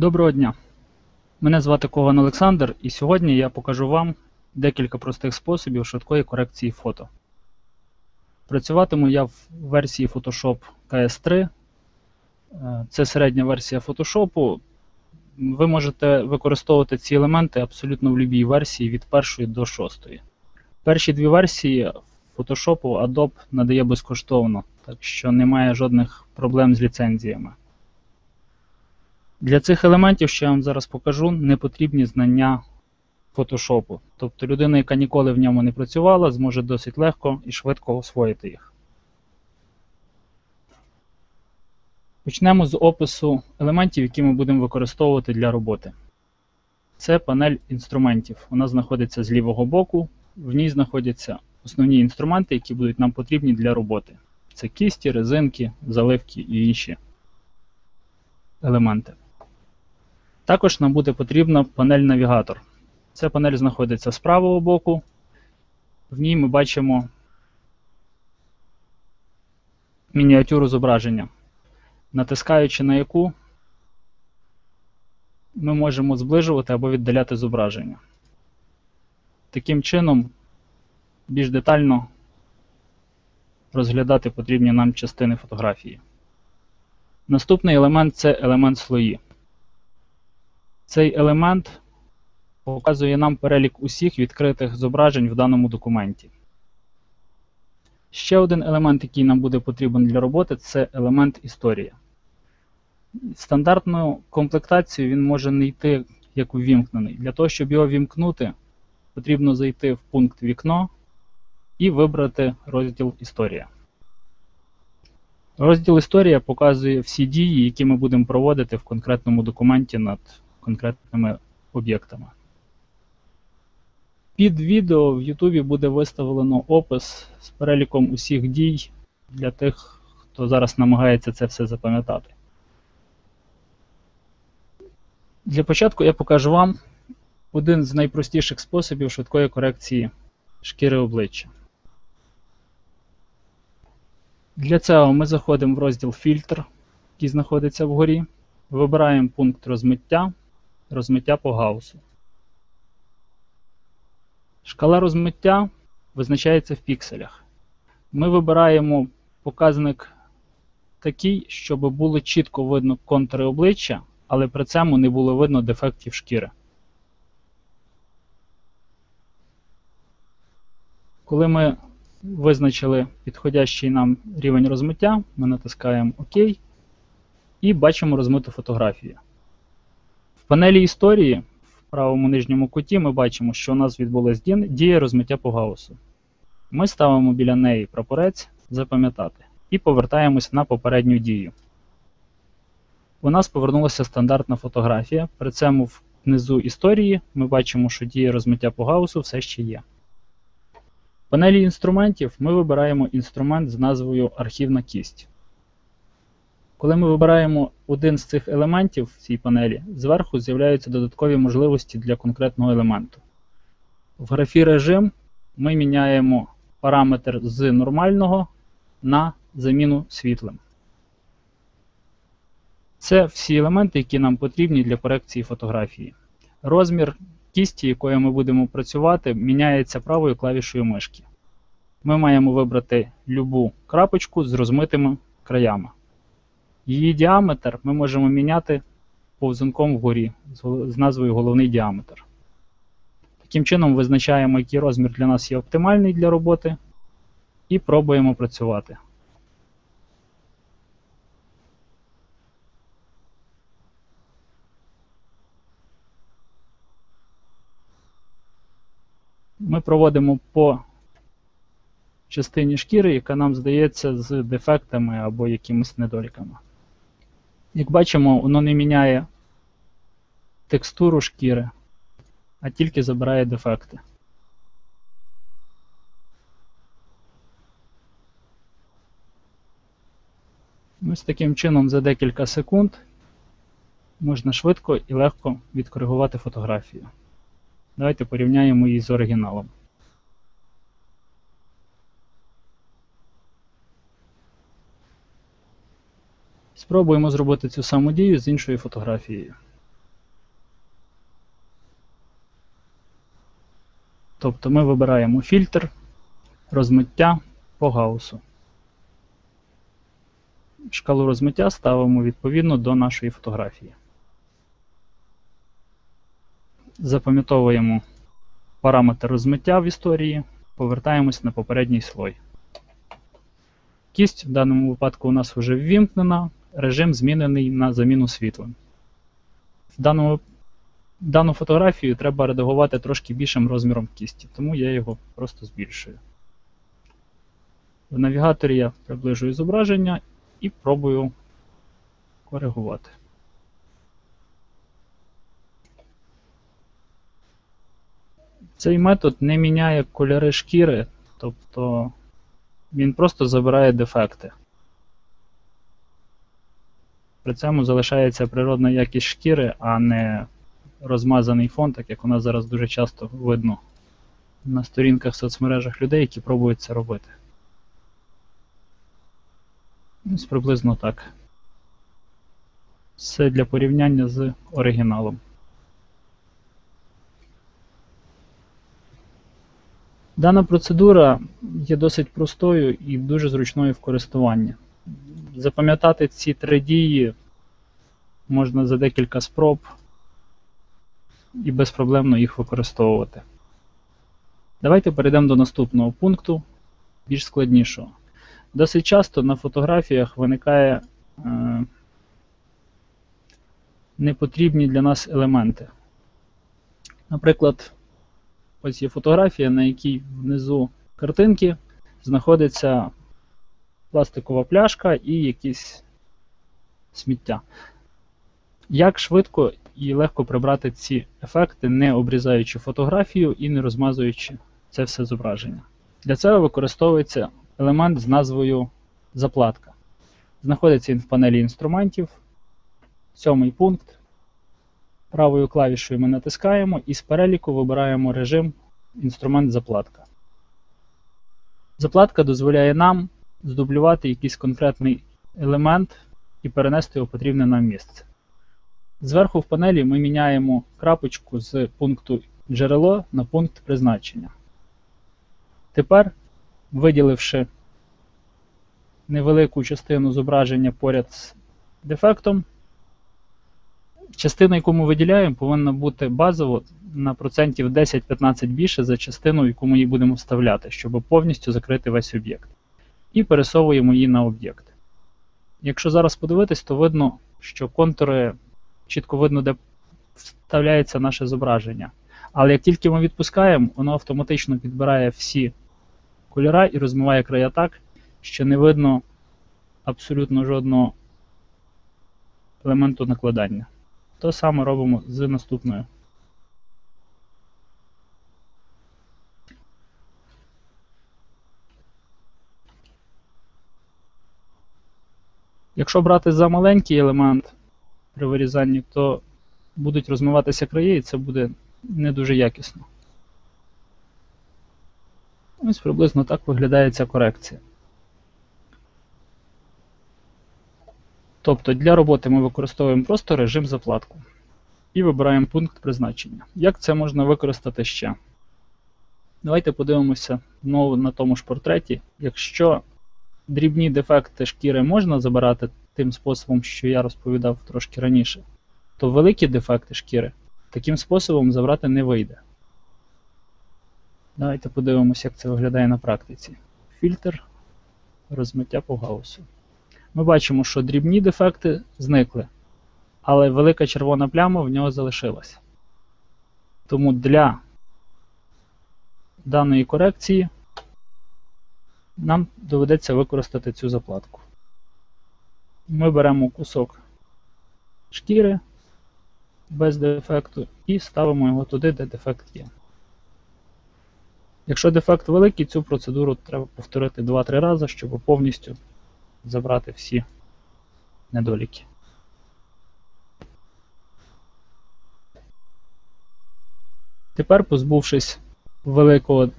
Доброго дня! Мене звати Коган Олександр і сьогодні я покажу вам декілька простих способів швидкої корекції фото. Працюватиму я в версії Photoshop KS3. Е, Це середня версія Photoshop. Ви можете використовувати ці елементи абсолютно в будь-якій версії від першої до шостої. Перші дві версії Photoshop Adobe надає безкоштовно, так що немає жодних проблем з ліцензіями. Для цих елементів, що я вам зараз покажу, не потрібні знання фотошопу. Тобто людина, яка ніколи в ньому не працювала, зможе досить легко і швидко освоїти їх. Почнемо з опису елементів, які ми будемо використовувати для роботи. Це панель інструментів. Вона знаходиться з лівого боку. В ній знаходяться основні інструменти, які будуть нам потрібні для роботи. Це кісті, резинки, заливки і інші елементи. Також нам буде потрібна панель-навігатор. Ця панель знаходиться з правого боку. В ній ми бачимо мініатюру зображення, натискаючи на яку ми можемо зближувати або віддаляти зображення. Таким чином, більш детально розглядати потрібні нам частини фотографії. Наступний елемент це елемент слої. Цей елемент показує нам перелік усіх відкритих зображень в даному документі. Ще один елемент, який нам буде потрібен для роботи, це елемент історія. Стандартну комплектацію він може не йти як увімкнений. Для того, щоб його вімкнути, потрібно зайти в пункт Вікно і вибрати розділ Історія. Розділ Історія показує всі дії, які ми будемо проводити в конкретному документі над конкретними об'єктами. Під відео в YouTube буде виставлено опис з переліком усіх дій для тих, хто зараз намагається це все запам'ятати. Для початку я покажу вам один з найпростіших способів швидкої корекції шкіри обличчя. Для цього ми заходимо в розділ Фільтр, який знаходиться вгорі. Вибираємо пункт розмиття, розмиття по гаусу. Шкала розмиття визначається в пікселях. Ми вибираємо показник такий, щоб було чітко видно контури обличчя, але при цьому не було видно дефектів шкіри. Коли ми визначили підходящий нам рівень розмиття, ми натискаємо ОК і бачимо розмиту фотографію. Панелі історії в правому нижньому куті ми бачимо, що у нас відбулася дія розмиття по гаусу. Ми ставимо біля неї прапорець запам'ятати і повертаємось на попередню дію. У нас повернулася стандартна фотографія. При цьому внизу історії ми бачимо, що дія розмиття по гаусу все ще є. В панелі інструментів ми вибираємо інструмент з назвою Архівна кість. Коли ми вибираємо один з цих елементів в цій панелі, зверху з'являються додаткові можливості для конкретного елементу. В графі режим ми міняємо параметр з нормального на заміну світлим. Це всі елементи, які нам потрібні для корекції фотографії. Розмір кісті, якою ми будемо працювати, міняється правою клавішою мишки. Ми маємо вибрати любу крапочку з розмитими краями. Її діаметр ми можемо міняти повзунком вгорі з назвою головний діаметр. Таким чином, визначаємо, який розмір для нас є оптимальний для роботи, і пробуємо працювати. Ми проводимо по частині шкіри, яка нам здається з дефектами або якимись недоліками. Як бачимо, воно не міняє текстуру шкіри, а тільки забирає дефекти. Ось таким чином за декілька секунд можна швидко і легко відкоригувати фотографію. Давайте порівняємо її з оригіналом. Спробуємо зробити цю саму дію з іншою фотографією. Тобто ми вибираємо фільтр, розмиття по гаусу. Шкалу розмиття ставимо відповідно до нашої фотографії. Запам'ятовуємо параметр розмиття в історії, повертаємось на попередній слой. Кість в даному випадку у нас вже ввімкнена, режим змінений на заміну світлом. В даному, Дану фотографію треба редагувати трошки більшим розміром кісті, тому я його просто збільшую. В навігаторі я приближую зображення і пробую коригувати. Цей метод не міняє кольори шкіри, тобто він просто забирає дефекти. При цьому залишається природна якість шкіри, а не розмазаний фон, так як у нас зараз дуже часто видно на сторінках в соцмережах людей, які пробують це робити. Ось приблизно так. Все для порівняння з оригіналом. Дана процедура є досить простою і дуже зручною в користуванні. Запам'ятати ці три дії можна за декілька спроб і безпроблемно їх використовувати. Давайте перейдемо до наступного пункту, більш складнішого. Досить часто на фотографіях виникає е, непотрібні для нас елементи. Наприклад, ось є фотографія, на якій внизу картинки знаходиться пластикова пляшка і якісь сміття. Як швидко і легко прибрати ці ефекти, не обрізаючи фотографію і не розмазуючи це все зображення? Для цього використовується елемент з назвою Заплатка. Знаходиться він в панелі інструментів. Сьомий пункт. Правою клавішою ми натискаємо і з переліку вибираємо режим інструмент заплатка. Заплатка дозволяє нам здублювати якийсь конкретний елемент і перенести його потрібне нам місце. Зверху в панелі ми міняємо крапочку з пункту джерело на пункт призначення. Тепер, виділивши невелику частину зображення поряд з дефектом, частина, яку ми виділяємо, повинна бути базово на процентів 10-15 більше за частину, яку ми її будемо вставляти, щоб повністю закрити весь об'єкт. І пересовуємо її на об'єкт. Якщо зараз подивитись, то видно, що контури чітко видно, де вставляється наше зображення. Але як тільки ми відпускаємо, воно автоматично підбирає всі кольора і розмиває края так, що не видно абсолютно жодного елементу накладання. То саме робимо з наступною. Якщо брати за маленький елемент при вирізанні, то будуть розмиватися краї і це буде не дуже якісно. Ось приблизно так виглядає ця корекція. Тобто для роботи ми використовуємо просто режим заплатку і вибираємо пункт призначення. Як це можна використати ще? Давайте подивимося знову на тому ж портреті. Якщо дрібні дефекти шкіри можна забирати тим способом, що я розповідав трошки раніше, то великі дефекти шкіри таким способом забрати не вийде. Давайте подивимося, як це виглядає на практиці. Фільтр розмиття по гаусу. Ми бачимо, що дрібні дефекти зникли, але велика червона пляма в нього залишилася. Тому для даної корекції нам доведеться використати цю заплатку. Ми беремо кусок шкіри без дефекту і ставимо його туди, де дефект є. Якщо дефект великий, цю процедуру треба повторити 2-3 рази, щоб повністю забрати всі недоліки. Тепер, позбувшись великого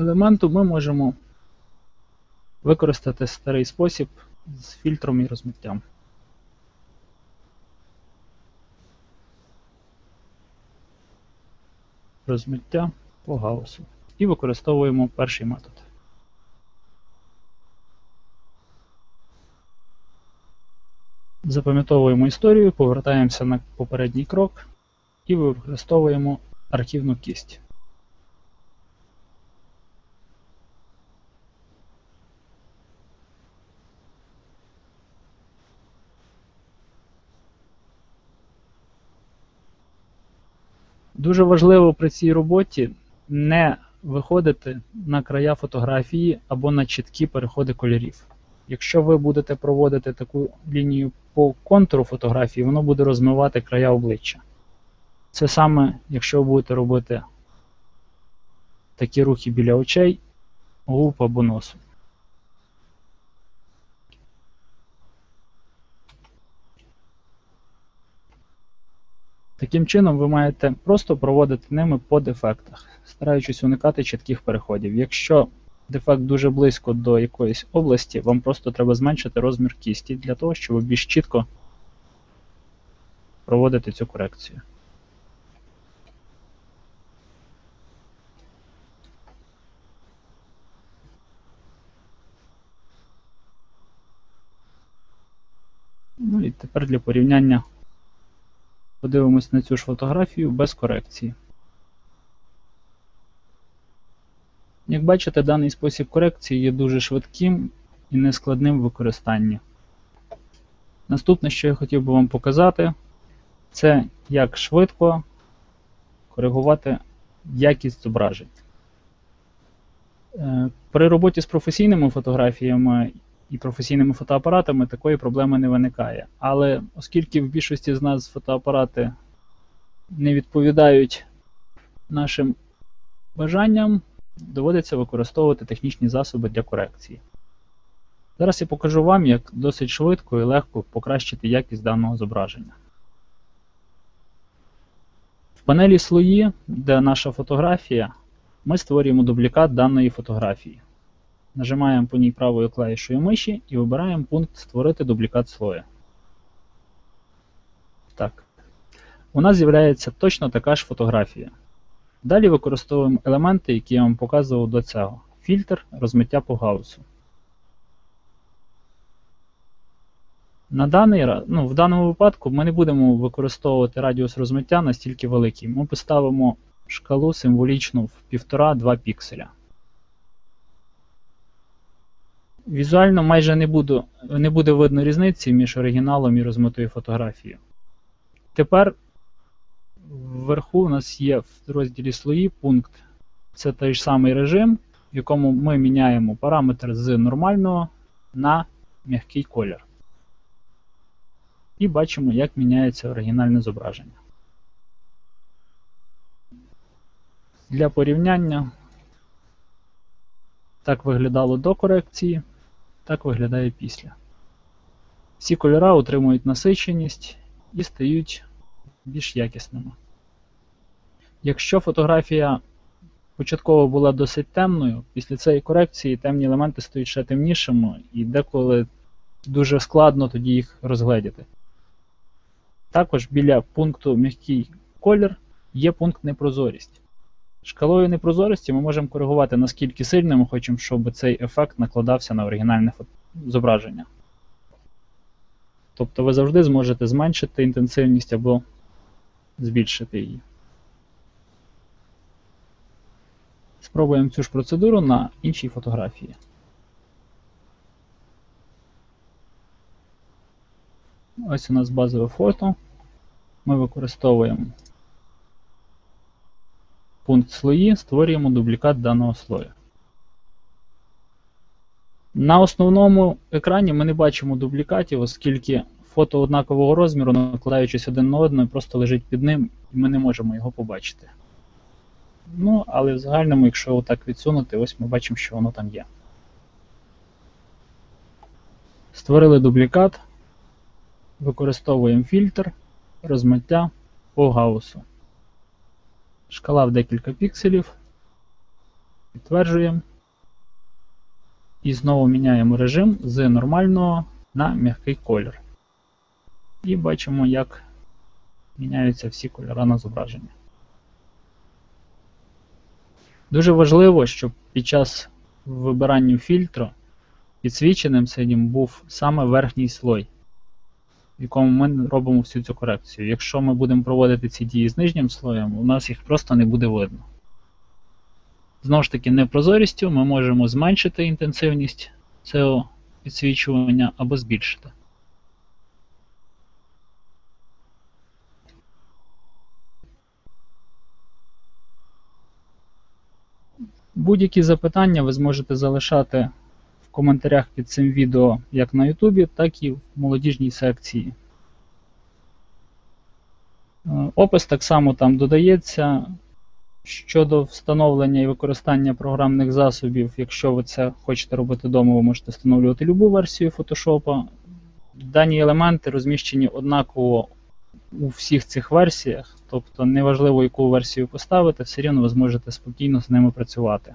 елементу, ми можемо використати старий спосіб з фільтром і розмиттям. Розмиття. по гаусу. І використовуємо перший метод. Запам'ятовуємо історію, повертаємося на попередній крок і використовуємо архівну кість. Дуже важливо при цій роботі не виходити на края фотографії або на чіткі переходи кольорів. Якщо ви будете проводити таку лінію по контуру фотографії, воно буде розмивати края обличчя. Це саме, якщо ви будете робити такі рухи біля очей, губ або носу. Таким чином, ви маєте просто проводити ними по дефектах, стараючись уникати чітких переходів. Якщо дефект дуже близько до якоїсь області, вам просто треба зменшити розмір кісті для того, щоб більш чітко проводити цю корекцію. Ну і тепер для порівняння подивимось на цю ж фотографію без корекції. Як бачите, даний спосіб корекції є дуже швидким і нескладним в використанні. Наступне, що я хотів би вам показати, це як швидко коригувати якість зображень. Е, при роботі з професійними фотографіями і професійними фотоапаратами такої проблеми не виникає. Але оскільки в більшості з нас фотоапарати не відповідають нашим бажанням, доводиться використовувати технічні засоби для корекції. Зараз я покажу вам, як досить швидко і легко покращити якість даного зображення. В панелі слої, де наша фотографія, ми створюємо дублікат даної фотографії. Нажимаємо по ній правою клавішою миші і вибираємо пункт Створити дублікат слоя. Так. У нас з'являється точно така ж фотографія. Далі використовуємо елементи, які я вам показував до цього. Фільтр розмиття по гаусу. На даний, ну, В даному випадку ми не будемо використовувати радіус розмиття настільки великий. Ми поставимо шкалу символічну в 1,5-2 пікселя. Візуально майже не, буду, не буде видно різниці між оригіналом і розмитою фотографією. Тепер вверху у нас є в розділі слої пункт. Це той ж самий режим, в якому ми міняємо параметр з нормального на м'який колір. І бачимо, як міняється оригінальне зображення. Для порівняння так виглядало до корекції, так виглядає після. Всі кольори отримують насиченість і стають більш якісними. Якщо фотографія початково була досить темною, після цієї корекції темні елементи стають ще темнішими і деколи дуже складно тоді їх розгледіти. Також біля пункту м'який колір є пункт непрозорість. Шкалою непрозорості ми можемо коригувати, наскільки сильно ми хочемо, щоб цей ефект накладався на оригінальне зображення. Тобто ви завжди зможете зменшити інтенсивність або збільшити її. Спробуємо цю ж процедуру на іншій фотографії. Ось у нас базове фото. Ми використовуємо пункт слої, створюємо дублікат даного слою. На основному екрані ми не бачимо дублікатів, оскільки фото однакового розміру, накладаючись один на одне, просто лежить під ним і ми не можемо його побачити. Ну, але в загальному, якщо отак відсунути, ось ми бачимо, що воно там є. Створили дублікат, використовуємо фільтр, розмиття по гаусу. Шкала в декілька пікселів. Підтверджуємо. І знову міняємо режим з нормального на м'який колір. І бачимо, як міняються всі кольори на зображенні. Дуже важливо, щоб під час вибирання фільтру підсвіченим синім був саме верхній слой, в якому ми робимо всю цю корекцію. Якщо ми будемо проводити ці дії з нижнім слоєм, у нас їх просто не буде видно. Знову ж таки, непрозорістю ми можемо зменшити інтенсивність цього підсвічування або збільшити. Будь-які запитання ви зможете залишати коментарях під цим відео як на YouTube, так і в молодіжній секції. Е, Опис так само там додається. Щодо встановлення і використання програмних засобів, якщо ви це хочете робити вдома, ви можете встановлювати любу версію Photoshop. Дані елементи розміщені однаково у всіх цих версіях, тобто неважливо, яку версію поставити, все рівно ви зможете спокійно з ними працювати.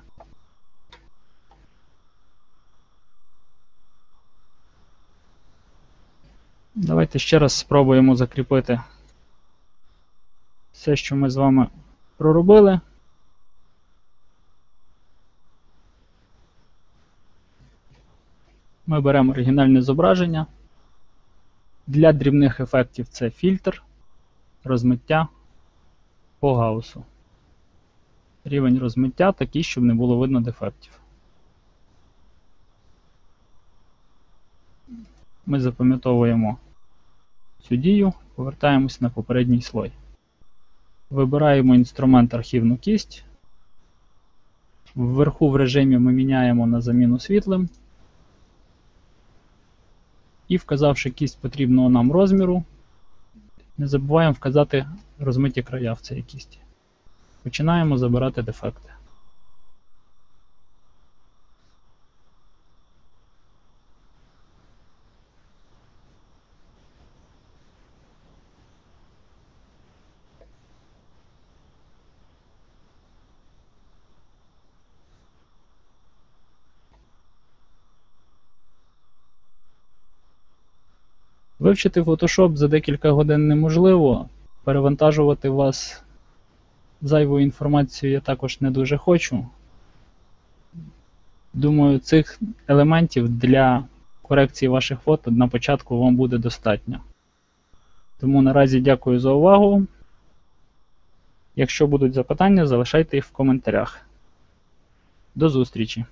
Давайте ще раз спробуємо закріпити все, що ми з вами проробили. Ми беремо оригінальне зображення. Для дрібних ефектів це фільтр, розмиття по гаусу. Рівень розмиття такий, щоб не було видно дефектів. Ми запам'ятовуємо цю дію, повертаємось на попередній слой. Вибираємо інструмент архівну кість. Вверху в режимі ми міняємо на заміну світлим. І вказавши кість потрібного нам розміру, не забуваємо вказати розмиті края в цій кісті. Починаємо забирати дефекти. Вивчити Photoshop за декілька годин неможливо. Перевантажувати вас зайвою інформацією я також не дуже хочу. Думаю, цих елементів для корекції ваших фото на початку вам буде достатньо. Тому наразі дякую за увагу. Якщо будуть запитання, залишайте їх в коментарях. До зустрічі!